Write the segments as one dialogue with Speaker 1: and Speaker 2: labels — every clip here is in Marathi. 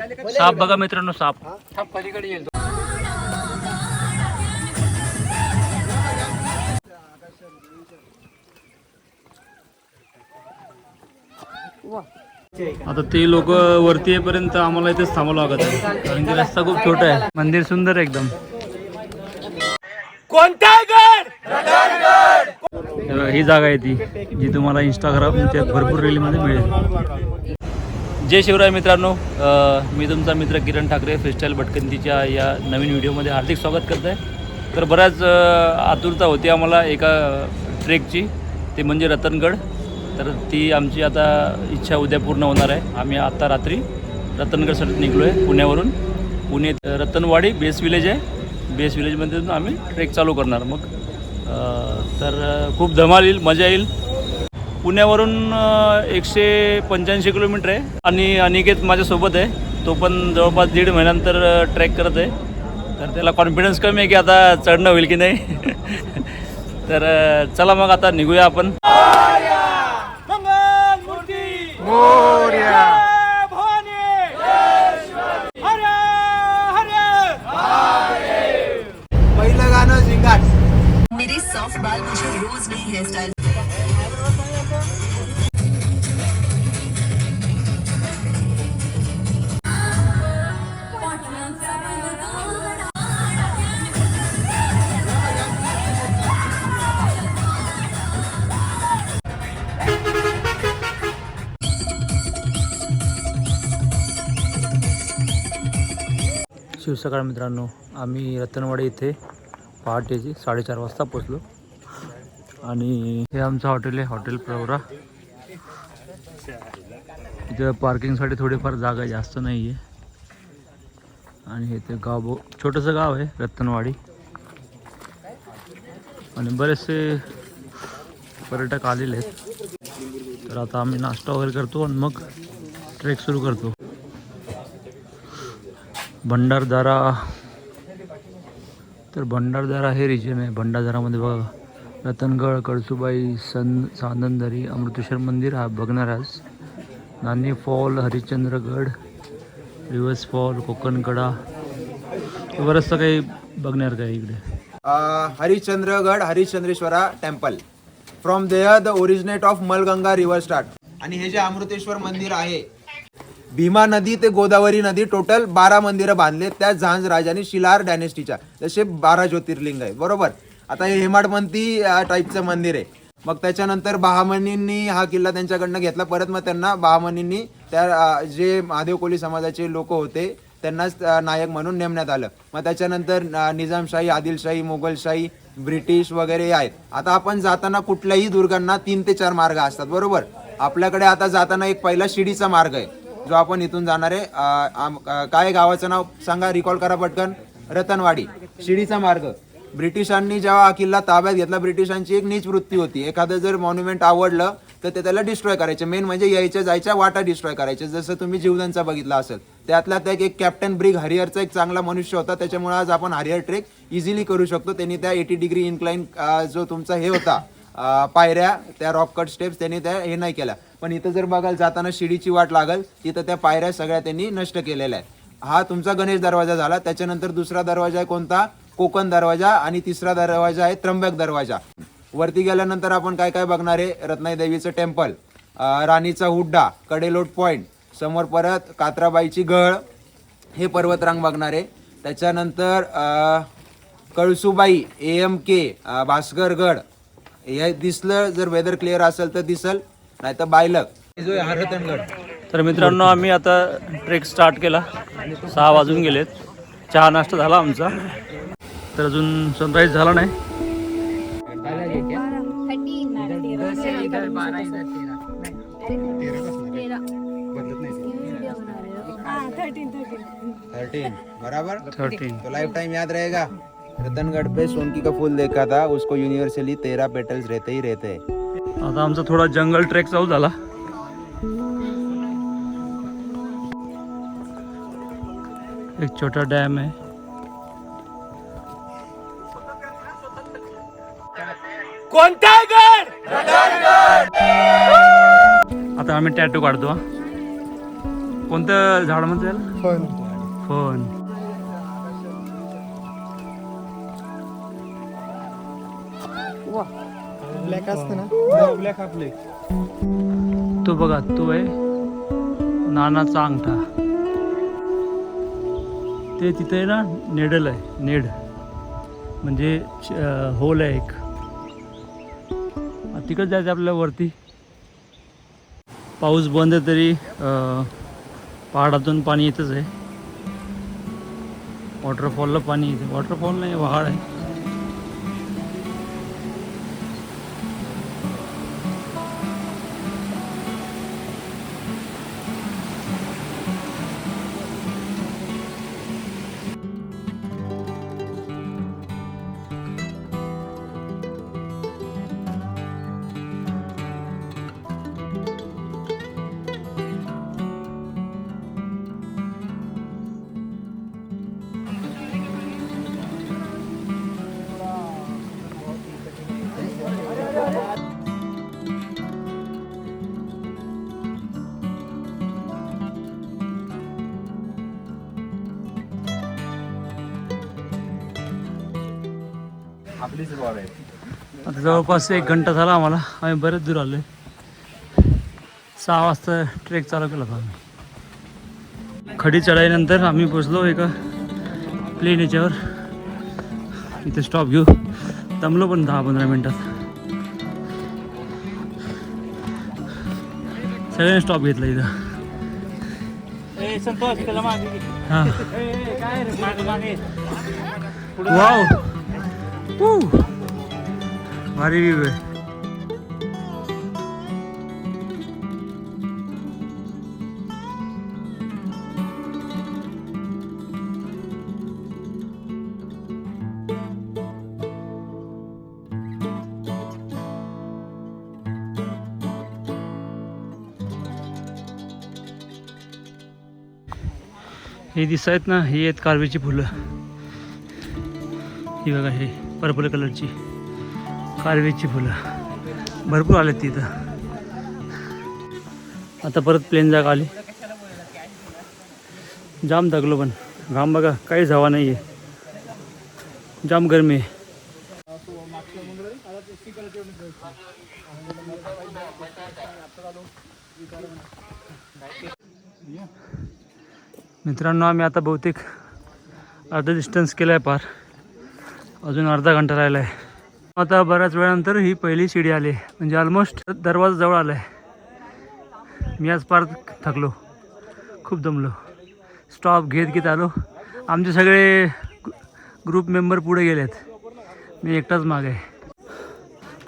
Speaker 1: साप बघा मित्रांनो साप.
Speaker 2: पलीकडे येईल.
Speaker 1: आता ते लोक वरती येईपर्यंत आम्हाला इथेच थांबावं लागत आहे. कारण की रस्ता खूप छोटा आहे. मंदिर सुंदर आहे एकदम. हे बघा, ही जागा आहे ती जी तुम्हाला इंस्टाग्रामच्या भरपूर रीलमध्ये मिळेल. जय शिवराय मित्रांनो. मी तुमचा मित्र किरण ठाकरे फ्रीस्टाईल भटकंतीच्या या नवीन व्हिडिओमध्ये हार्दिक स्वागत करत आहे तर बऱ्याच आतुरता होती आम्हाला एका ट्रेकची ते म्हणजे रतनगड. तर ती आमची आता इच्छा उद्या पूर्ण होणार आहे. आम्ही आत्ता रात्री रतनगडसाठी निघलो आहे पुण्यावरून. पुणे रतनवाडी बेस विलेज आहे. बेस विलेजमध्ये आम्ही ट्रेक चालू करणार. मग तर खूप धमाल येईल मजा येईल. पुण्यावरून एकशे पंच्याऐंशी किलोमीटर आहे. आणि अनिकेत माझ्यासोबत आहे. तो पण जवळपास दीड महिन्यानंतर ट्रॅक करत आहे. तर त्याला कॉन्फिडन्स कमी आहे की आता चढणं होईल की नाही? तर चला मग आता निघूया आपण. शिवसकाळ मित्रांनो आम्ही रतनवाडी इथे पहाटेची साडेचार वाजता पोचलो आणि हे आमचं हॉटेल आहे हॉटेल प्रवरा. इथं पार्किंगसाठी थोडीफार जागा जास्त नाही आहे आणि इथे गाव छोटंसं गाव आहे रतनवाडी. आणि बरेचसे पर्यटक आलेले आहेत. तर आता आम्ही नाश्ता वगैरे करतो आणि मग ट्रेक सुरू करतो. भंडारदारा. तर भंडारदारा हे रिजन आहे. भंडारदारामध्ये बघा रतनगड कळसुबाई सन सानंदरी अमृतेश्वर मंदिर हा बघणारास नानी fall Harishchandragad reverse fall Kokankada. हे बरंचसं काही बघणार काय इकडे?
Speaker 3: Harishchandragad Harishchandreshwar temple. From there the originate of Malganga river start आणि हे जे अमृतेश्वर मंदिर आहे भीमा नदी ते गोदावरी नदी टोटल बारा मंदिरं बांधले त्या झांज राजाने शिलार डायनेस्टीच्या जसे बारा ज्योतिर्लिंग आहे बरोबर? आता हे हेमाडपंथी टाईपचं मंदिर आहे. मग त्याच्यानंतर बहामनींनी हा किल्ला त्यांच्याकडनं घेतला. परत मग त्यांना बहामनींनी त्या जे महादेव कोळी समाजाचे लोक होते त्यांनाच नायक म्हणून नेमण्यात आलं. मग त्याच्यानंतर निजामशाही आदिलशाही मोगलशाही ब्रिटिश वगैरे आहेत. आता आपण जाताना कुठल्याही दुर्गांना तीन ते चार मार्ग असतात. बरोबर? आपल्याकडे आता जाताना एक पहिला शिडीचा मार्ग आहे. जो आपण इथून जाणार आहे आम- काय गावाचं नाव सांगा रिकॉल करा पटकन. रतनवाडी शिडीचा मार्ग. ब्रिटिशांनी जेव्हा हा किल्ला ताब्यात घेतला ब्रिटिशांची एक नीच वृत्ती होती. एखादं जर मॉन्युमेंट आवडलं तर ते त्याला डिस्ट्रॉय करायचे. मेन म्हणजे यायच्या जायच्या वाटा डिस्ट्रॉय करायचे. जसं तुम्ही जीवदानचा बघितला असेल. त्यातला त्यात एक कॅप्टन ब्रिग हरिहरचा एक चांगला मनुष्य होता. त्याच्यामुळे आज आपण हरिहर ट्रेक इझिली करू शकतो. त्यांनी त्या एटी डिग्री इन्क्लाइन जो तुमचा हे होता पायऱ्या त्या रॉक कट स्टेप्स त्यांनी त्या हे नाही केल्या. पण इथं जर बघाल जाताना शिडीची वाट लागल तिथं त्या पायऱ्या सगळ्या त्यांनी नष्ट केलेल्या आहेत. हा तुमचा गणेश दरवाजा झाला. त्याच्यानंतर दुसरा दरवाजा आहे कोणता? कोकण दरवाजा आणि तिसरा दरवाजा आहे त्र्यंबक दरवाजा. वरती गेल्यानंतर आपण काय काय बघणार आहे? रत्नाई देवीचं टेम्पल राणीचा हुड्डा कडेलोट पॉईंट समोर परत कात्राबाईची गळ हे पर्वतरांग बघणार आहे. त्याच्यानंतर कळसुबाई ए एम के भास्करगड हे दिसलं जर वेदर क्लिअर असेल तर दिसल. नाही तर बायलक.
Speaker 1: तर मित्रांनो आम्ही आता ट्रेक स्टार्ट केला. सहा वाजून गेलेत. चहा नाश्ता झाला आमचा. तर अजून सनराईज झाला नाही.
Speaker 3: थर्टीन बराबर?
Speaker 1: थर्टीन
Speaker 3: तो लाइफ टाइम याद रहेगा। रतनगढ़ पे सोनकी का फूल देखा था। उसको यूनिवर्सली तेरह पेटल्स रहते ही रहते। हैं
Speaker 1: आता आमचा थोडा जंगल ट्रेक चालू झाला. एक छोटा डॅम आहे. आता आम्ही टॅटू काढतो हा. कोणतं झाड म्हणते फन.
Speaker 2: ब्लॅक असतं ना? ब्लॅक आपले
Speaker 1: तो बघा तो आहे नानाचा अंगठा. ते तिथे आहे ना नेडल आहे नेड. म्हणजे होल आहे एक. तिकडे जायचं आपल्याला वरती. पाऊस बंद तरी पहाडातून पाणी येतच आहे. वॉटरफॉलला पाणी येते. वॉटरफॉल नाही वहाड आहे. आता जवळपास एक घंटा झाला आम्हाला. आम्ही बरेच दूर आलो सहा वाजता ट्रेक चालू केला होता आम्ही. खडी चढाईनंतर आम्ही पोचलो एका प्लेन याच्यावर. इथे स्टॉप घेऊ. दमलो पण दहा पंधरा मिनटात. सगळ्यांनी स्टॉप घेतला इथं. हां. Wow Woo! भारी व्ह्यू आहे हे दिसत आहेत ना ही आहेत कारवीची फुलं. ही बघा हे. पर्पल कलरची कारवीची फुलं. भरपूर आले तिथं. आता परत प्लेन जागा आली. जाम दगलो पण. घाम बघा काहीच हवा नाही आहे जाम गरमी आहे. मित्रांनो आम्ही आता बहुतेक अर्धा डिस्टन्स केला आहे पार. अजून अर्धा घंटा राहिला आहे आता बऱ्याच वेळानंतर ही पहिली शिडी आली. म्हणजे ऑलमोस्ट दरवाजा जवळ आला आहे मी आज पार थकलो. खूप दमलो. स्टॉप घेत घेत आलो. आमचे सगळे ग्रुप मेंबर पुढे गेलेत. मी एकटाच मागे. आहे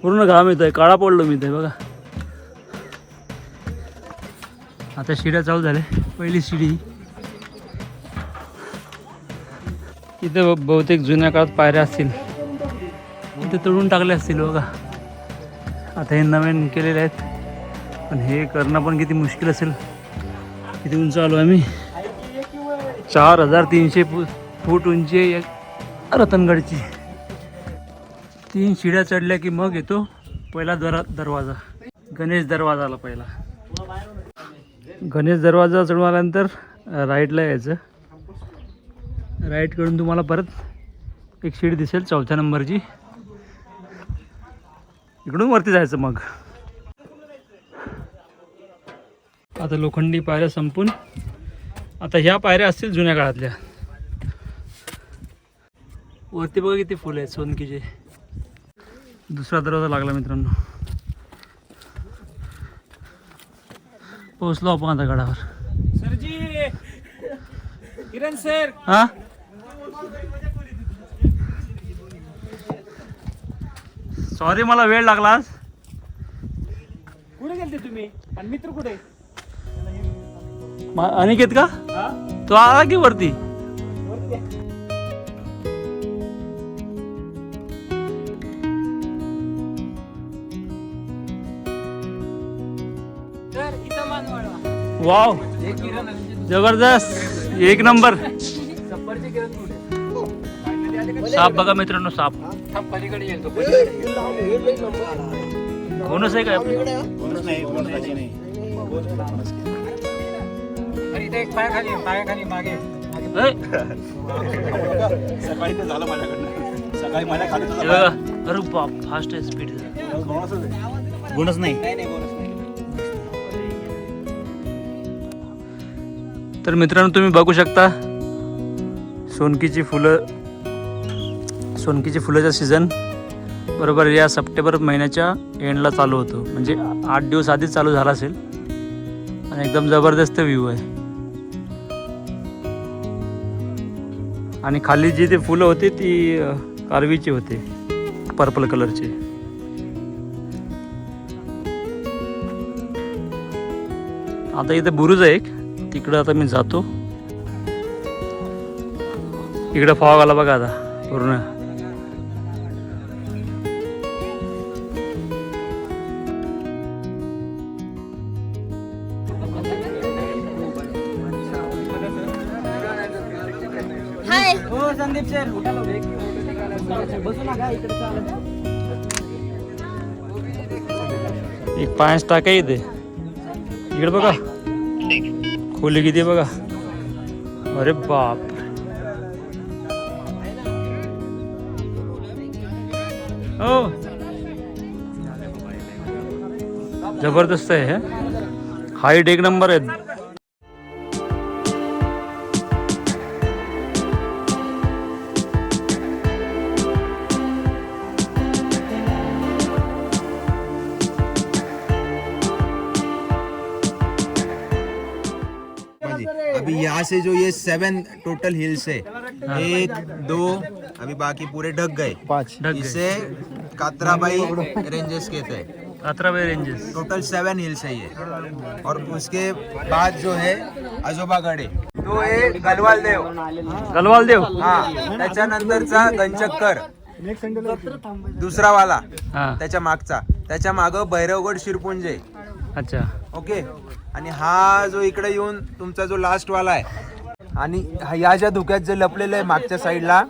Speaker 1: पूर्ण घाम येतो आहे काळा पडलो मी ते बघा. आता शिड्या चालू झाल्या. पहिली शिडी. इथं बहुतेक जुन्या काळात पायऱ्या असतील. इथे तोडून टाकले असतील बघा. आता हे नवीन केलेले आहेत. पण हे करणं पण किती मुश्किल असेल. किती उंच आलो आम्ही. चार हजार तीनशे फूट फूट उंची आहे रतनगडची. तीन शिड्या चढल्या की मग येतो पहिला दरा दरवाजा. गणेश दरवाजा आला पहिला. गणेश दरवाजा चढून आल्यानंतर राईटला यायचं. राईटकडून तुम्हाला परत एक शीट दिसेल चौथ्या नंबरची. इकडून वरती जायचं मग. आता लोखंडी पायऱ्या संपून आता ह्या पायऱ्या असतील जुन्या काळातल्या. वरती बघा किती फुलं आहेत सोनकीचे. दुसरा दरवाजा लागला मित्रांनो. पोहोचलो आपण आता गडावर.
Speaker 2: सरजी! किरण सर!
Speaker 1: हा? सॉरी मला वेळ लागला आज.
Speaker 2: कुठे गेलते तुम्ही? आणि मित्र कुठे?
Speaker 1: मा- अनिकेत का? तो आला की वरती? वाव जबरदस्त. एक नंबर. साप बघा मित्रांनो साप.
Speaker 2: पलीकडे येतो
Speaker 1: कोणच आहे काय?
Speaker 2: अरे इथे एक पाय खाली पायाखाली मागे.
Speaker 1: ए,
Speaker 4: सकाळी ते झालं माझ्याकडनं. सकाळी माझ्या खाली
Speaker 1: हे बघा अरे बाप फास्ट आहे स्पीड
Speaker 4: गुणच नाही.
Speaker 1: तर मित्रांनो तुम्ही बघू शकता सोनकीची फुलं सोनकीची फुलाचा सीझन बरोबर या सप्टेंबर महिन्याच्या एंडला चालू होतो. म्हणजे आठ दिवस आधीच चालू झाला असेल. आणि एकदम जबरदस्त व्ह्यू आहे. आणि खाली जी ते फुलं होती ती कारवीची होते. पर्पल कलरची आता इथे बुरुज आहे एक. तिकडं आता मी जातो. इकडं फॉग आला बघा आता पूर्ण. एक पाच टाका इकडे बघा खोली किती बघा अरे बाप। हो ज़बरदस्त हे हाईट एक नंबर आहे
Speaker 3: से जो ये सेवन टोटल हिल्स है एक दो अभी बाकी पूरे ढक गए।
Speaker 4: पाच.
Speaker 3: इसे कातराबाई रेंजेस कहते हैं।
Speaker 1: अतरावे रेंजेस
Speaker 3: टोटल सेवन हिल्स है ये। और उसके बाद जो है आजोबागड। आहे तो आहे गलवाल देव।
Speaker 1: गलवाल देव।
Speaker 3: हा त्याच्यानंतरचा गंचक्कर दुसरा वाला
Speaker 1: हा.
Speaker 3: त्याच्या मागचा. त्याच्या माग भैरवगड शिरपुंजे.
Speaker 1: अच्छा.
Speaker 3: ओके. आणि हा जो इकडे येऊन तुमचा जो लास्ट वाला आहे आणि हा- या ज्या धुक्यात जे लपलेलं आहे मागच्या साईडला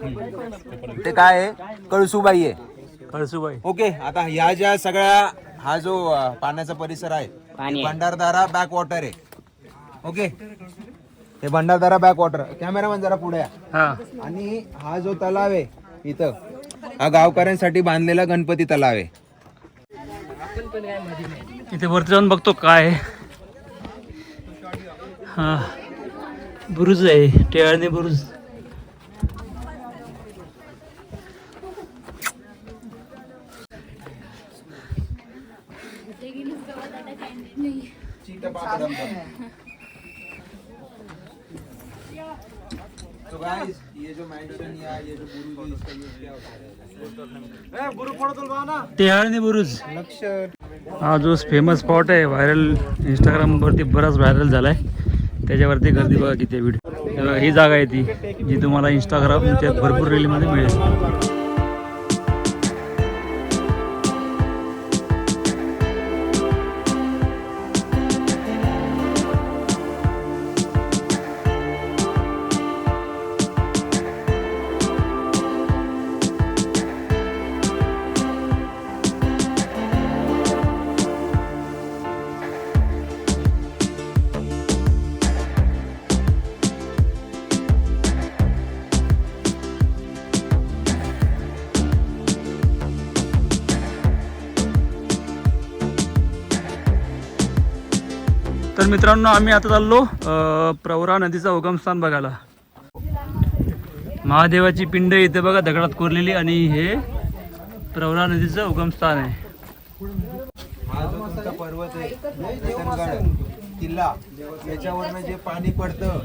Speaker 3: ते काय आहे? कळसुबाई आहे.
Speaker 1: कळसुबाई.
Speaker 3: ओके आता या ज्या सगळ्या हा जो अ, पाण्याचा परिसर आहे भंडारदारा बॅक वॉटर आहे. ओके. हे भंडारदारा बॅक वॉटर कॅमेरामॅन जरा पुढे या.
Speaker 1: हा.
Speaker 3: आणि हा जो तलाव आहे इथं हा गावकऱ्यांसाठी बांधलेला गणपती तलाव आहे.
Speaker 1: इथे वरती जाऊन बघतो काय. आहे. हा. बुरुज आहे टेळणी बुरुज.
Speaker 3: So guys, ये जो mansion या ये जो बुरुज है, हा
Speaker 1: जो फेमस स्पॉट आहे व्हायरल इंस्टाग्रामवरती बराच व्हायरल झालाय. त्याच्यावरती गर्दी बघा किती व्हिडिओ ही जागा आहे ती जी तुम्हाला इंस्टाग्रामच्या भरपूर रीलमध्ये मिळेल. मित्रांनो आम्ही आता चाललो प्रवरा नदीचा उगमस्थान बघायला. महादेवाची पिंड इथे बघा दगडात कोरलेली आणि हे प्रवरा नदीचं उगमस्थान आहे
Speaker 3: हा पर्वत आहे. किल्ला याच्यावरनं जे पाणी पडतं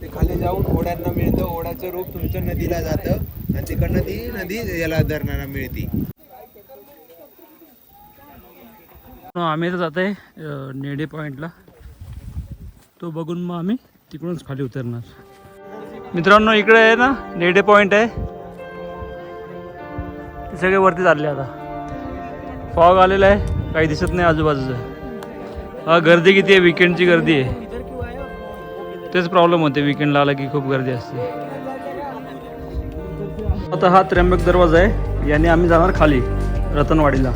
Speaker 3: ते खाली जाऊन ओढ्यांना मिळतं. ओढ्याचं रूप तुमच्या नदीला जातं आणि तिकडनं ती नदी याला धरणारा मिळती.
Speaker 1: आम्ही तर जात आहे नेडे पॉईंटला तो बघून मग आम्ही तिकडूनच खाली उतरणार. मित्रांनो इकडे आहे ना नेडे पॉईंट आहे. ते सगळे वरती चालले आता. फॉग आलेला आहे काही दिसत नाही आजूबाजूचं. हा गर्दी किती आहे? विकेंडची गर्दी आहे. तेच प्रॉब्लेम होते विकेंडला आला की खूप गर्दी असते. आता हा त्र्यंबक दरवाजा आहे याने आम्ही जाणार खाली रतनवाडीला.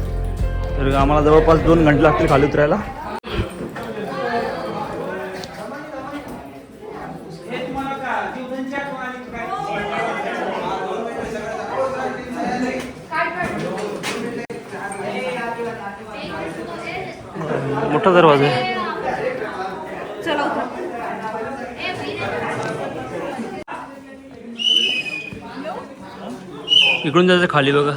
Speaker 1: तर आम्हाला जवळपास दोन घंटे लागतील खाली उतरायला मोठा दरवाजा आहे इकडून जायचं खाली बघा.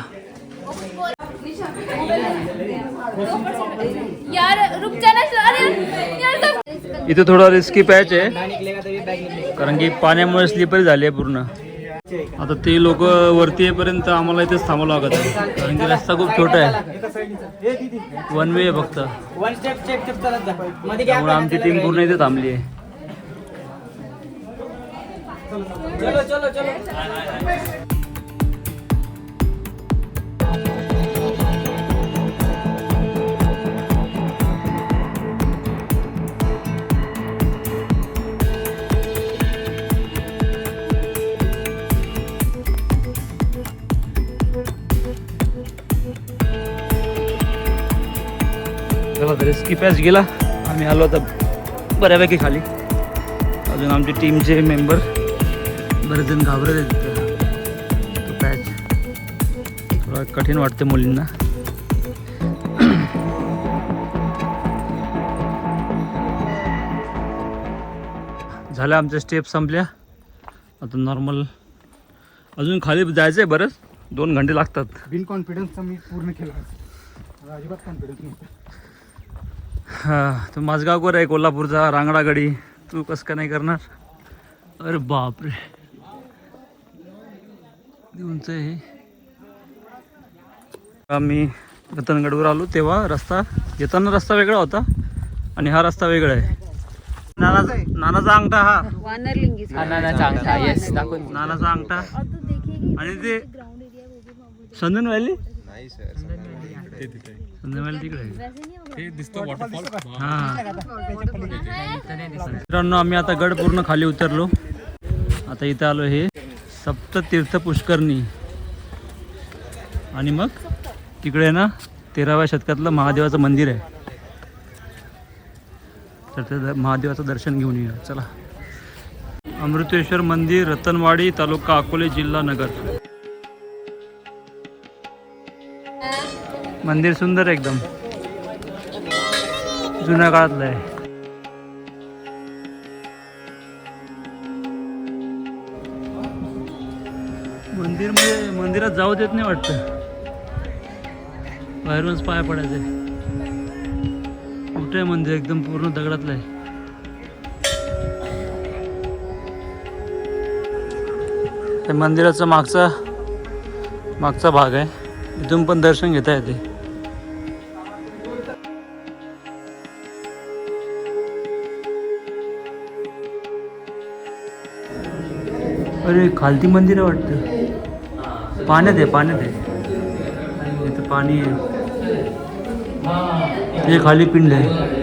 Speaker 5: यार रुक जाना अरे यार सब
Speaker 1: इथे थोडा रिस्की पॅच आहे. कारण की पाण्यामुळे स्लिपरी झाली आहे पूर्ण. आता ते लोक वरती येईपर्यंत आम्हाला इथेच थांबावं लागत आहे. कारण की रस्ता खूप छोटा आहे. वन वे आहे फक्त. त्यामुळे आमची टीम पूर्ण इथे थांबली आहे.
Speaker 2: चलो चलो चलो.
Speaker 1: की पॅच गेला. आम्ही आलो आता बऱ्यापैकी खाली. अजून आमची टीमचे मेंबर बरेच जण घाबरत आहेत तिथं. तो पॅच थोडा कठीण वाटते मुलींना. झाल्या आमच्या स्टेप संपल्या. आता नॉर्मल अजून खाली जायचं आहे बरंच. दोन घंटे लागतात.
Speaker 4: बिन कॉन्फिडन्सचा मी पूर्ण केला. अजिबात कॉन्फिडन्स नव्हता
Speaker 1: हा तो माझगावकर आहे कोल्हापूरचा रांगडा गडी तू कसं का नाही करणार? अरे बापरे. उंच आहे हे. आम्ही रतनगडवर आलो तेव्हा रस्ता येताना रस्ता वेगळा होता आणि हा रस्ता वेगळा आहे. नानाचा नानाचा अंगठा हा.
Speaker 2: नानाचा अंगठा येस दाखवून
Speaker 1: नानाचा अंगठा. आणि ते संदन व्हॅली संदन व्हॅली तिकडे आहे. हा मित्रांनो आम्ही आता गड पूर्ण खाली उतरलो. आता इथं आलो हे सप्ततीर्थ पुष्करणी. आणि मग तिकडे ना तेराव्या शतकातलं महादेवाचं मंदिर आहे. तर ते महादेवाचं दर्शन घेऊन येऊया. चला. अमृतेश्वर मंदिर रतनवाडी तालुका अकोले जिल्हा नगर. मंदिर सुंदर आहे एकदम. जुन्या काळातलं आहे. मंदिर म्हणजे मंदिरात जाऊ देत नाही वाटतं. बाहेरूनच पाय पडायचे. मोठं आहे मंदिर एकदम पूर्ण दगडातलं आहे. ते मंदिराचा मागचा मागचा भाग आहे. इथून पण दर्शन घेता येते. अरे खालती मंदिर आहे वाटतं. पाण्यात आहे पाण्यात आहे. इथं पाणी आहे. हे खाली पिंड आहे.